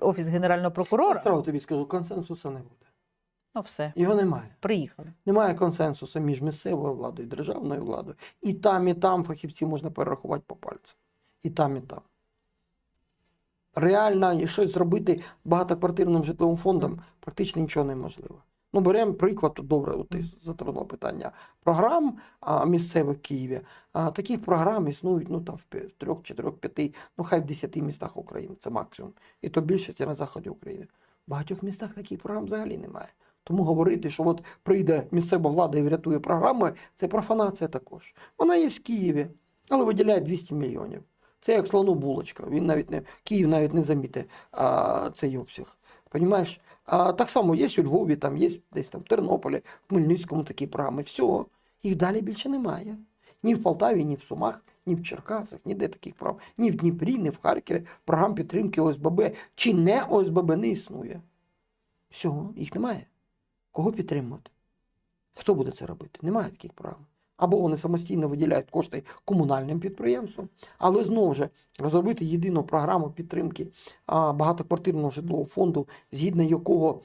офіс генерального прокурора. Справу тобі скажу, консенсусу не буде. Ну все, Його немає. приїхали. Немає консенсусу між місцевою владою і державною владою. І там, і там фахівці можна перерахувати по пальцям. І там, і там. Реально щось зробити багатоквартирним житловим фондом практично нічого неможливо. Ну, беремо приклад, тут добре, от ти затронула питання програм а, місцевих в Києві. А, таких програм існують ну, там, в п'я- трьох, чотирьох, п'яти, ну хай в десяти містах України, це максимум. І то більшості на заході України. В багатьох містах таких програм взагалі немає. Тому говорити, що от прийде місцева влада і врятує програми, це профанація також. Вона є в Києві, але виділяє 200 мільйонів. Це як слону булочка. Він навіть не Київ навіть не замітить а, цей обсяг. Понімаєш? А, так само є у Львові, там є десь там в Тернополі, в Хмельницькому такі програми. Все. Їх далі більше немає. Ні в Полтаві, ні в Сумах, ні в Черкасах, ніде таких програм. Ні в Дніпрі, ні в Харкові програм підтримки ОСББ чи не ОСББ не існує. Все, їх немає. Кого підтримувати? Хто буде це робити? Немає таких програм. Або вони самостійно виділяють кошти комунальним підприємствам, але знову ж розробити єдину програму підтримки багатоквартирного житлового фонду, згідно якого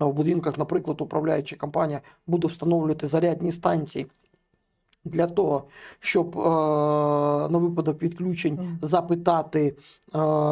в будинках, наприклад, управляюча компанія буде встановлювати зарядні станції для того, щоб е, на випадок відключень запитати е,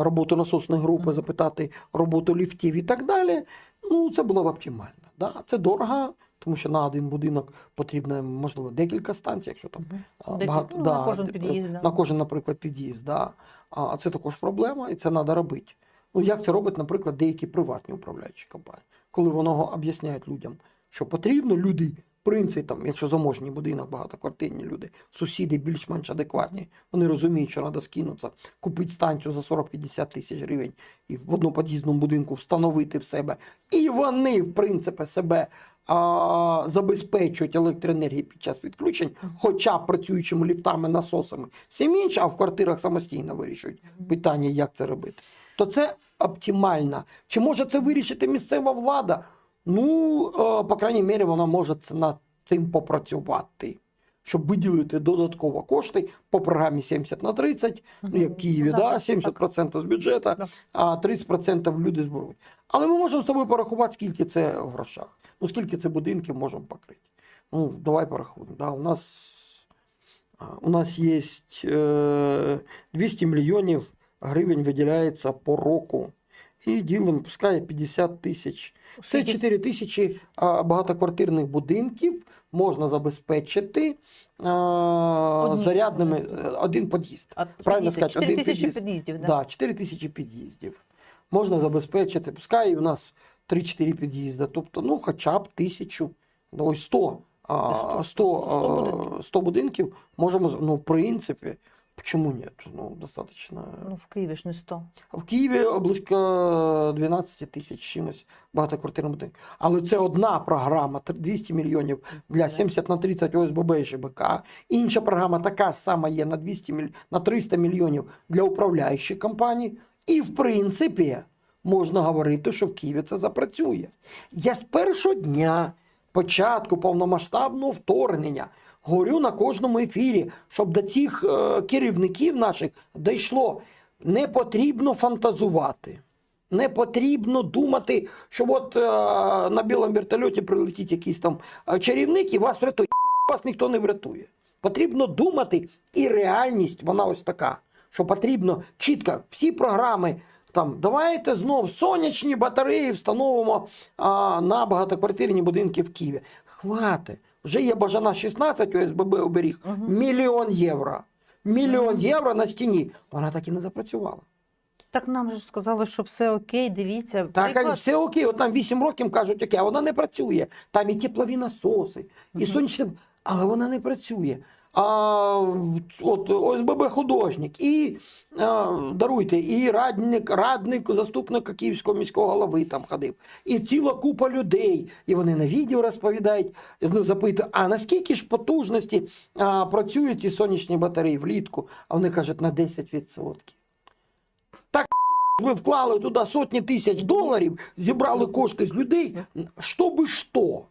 роботу насосної групи, запитати роботу ліфтів і так далі. Ну, це було б оптимально. Да? Це дорого, тому що на один будинок потрібно, можливо, декілька станцій, якщо там а, Декілька- багато, ну, да, на кожен під'їзд. да. на кожен, наприклад, під'їзд. Да. А це також проблема, і це треба робити. Ну, як це робить, наприклад, деякі приватні управляючі компанії, коли воно об'ясняють людям, що потрібно, люди, в принципі, там, якщо заможний будинок, багатоквартирні люди, сусіди більш-менш адекватні, вони розуміють, що треба скинутися, купити станцію за 40-50 тисяч гривень і в однопод'їзному будинку встановити в себе. І вони, в принципі, себе а, забезпечують електроенергією під час відключень, хоча б працюючими ліфтами, насосами, всім іншим, а в квартирах самостійно вирішують питання, як це робити. То це оптимально. Чи може це вирішити місцева влада? Ну, е, по крайній мірі, вона може над цим попрацювати. Щоб виділити додатково кошти по програмі 70 на 30, ну як в Києві, Ну, да, 70% з бюджету, а 30% люди зберуть. Але ми можемо з тобою порахувати, скільки це в грошах. Ну, скільки це будинків можемо покрити. Ну, давай порахуємо. Да, у нас, у нас є е, 200 мільйонів гривень виділяється по року. І ділимо, пускай 50 тисяч. Це 4 тисячі багатоквартирних будинків можна забезпечити а, зарядними е, один під'їзд. Правильно сказати, 4 один тисячі під'їзд. під'їздів, да? Да, 4 тисячі під'їздів. Можна забезпечити, пускай у нас 3-4 під'їзди, тобто, ну, хоча б тисячу, ну, ось 100, а, 100, 100, 100 100 будинків можемо, ну, в принципі, чому ні? Ну, достатньо. Ну, в Києві ж не 100. В Києві близько 12 тисяч чимось багатоквартирних будинків. Але це одна програма, 200 мільйонів для 70 на 30 ОСББ і ЖБК. Інша програма така ж сама є на 200 міль... на 300 мільйонів для управляючих компаній. І, в принципі, можна говорити, що в Києві це запрацює. Я з першого дня початку повномасштабного вторгнення говорю на кожному ефірі, щоб до цих е, керівників наших дійшло. Не потрібно фантазувати. Не потрібно думати, що от е, на білому вертольоті прилетить якийсь там е, чарівник і вас врятує. Вас ніхто не врятує. Потрібно думати, і реальність вона ось така, що потрібно чітко всі програми. Там давайте знов сонячні батареї встановимо а, на багатоквартирні будинки в Києві. Хвати. Вже є бажана 16 ОСББ оберіг. Мгм. Мільйон євро. Мільйон євро на стіні. Вона так і не запрацювала. Так нам же сказали, що все окей, дивіться. Так, приклад. все окей, от нам 8 років кажуть, окей, а вона не працює. Там і теплові насоси, і Мгм. сонячне, але вона не працює. А от ОСББ художник, і а, даруйте, і радник, радник, заступник Київського міського голови там ходив, і ціла купа людей. І вони на відео розповідають, ну, запитують, а наскільки ж потужності а, працюють ці сонячні батареї влітку? А вони кажуть, на 10%. Так ви вклали туди сотні тисяч доларів, зібрали кошти з людей, щоб що?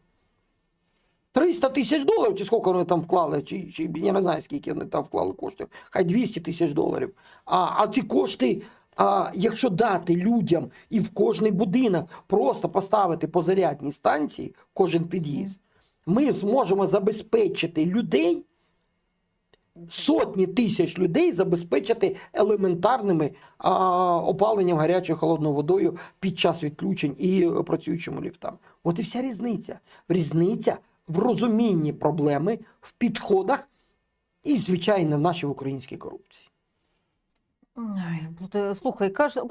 300 тисяч доларів, чи скільки вони там вклали, чи, чи я не знаю, скільки вони там вклали коштів, хай 200 тисяч доларів. А, а ці кошти А якщо дати людям і в кожний будинок просто поставити позарядні станції, в кожен під'їзд, ми зможемо забезпечити людей, сотні тисяч людей забезпечити елементарними а, опаленням гарячою холодною водою під час відключень і е, працюючими ліфтами. От і вся різниця. Різниця в розумінні проблеми, в підходах і, звичайно, в нашій українській корупції. Слухай, кожен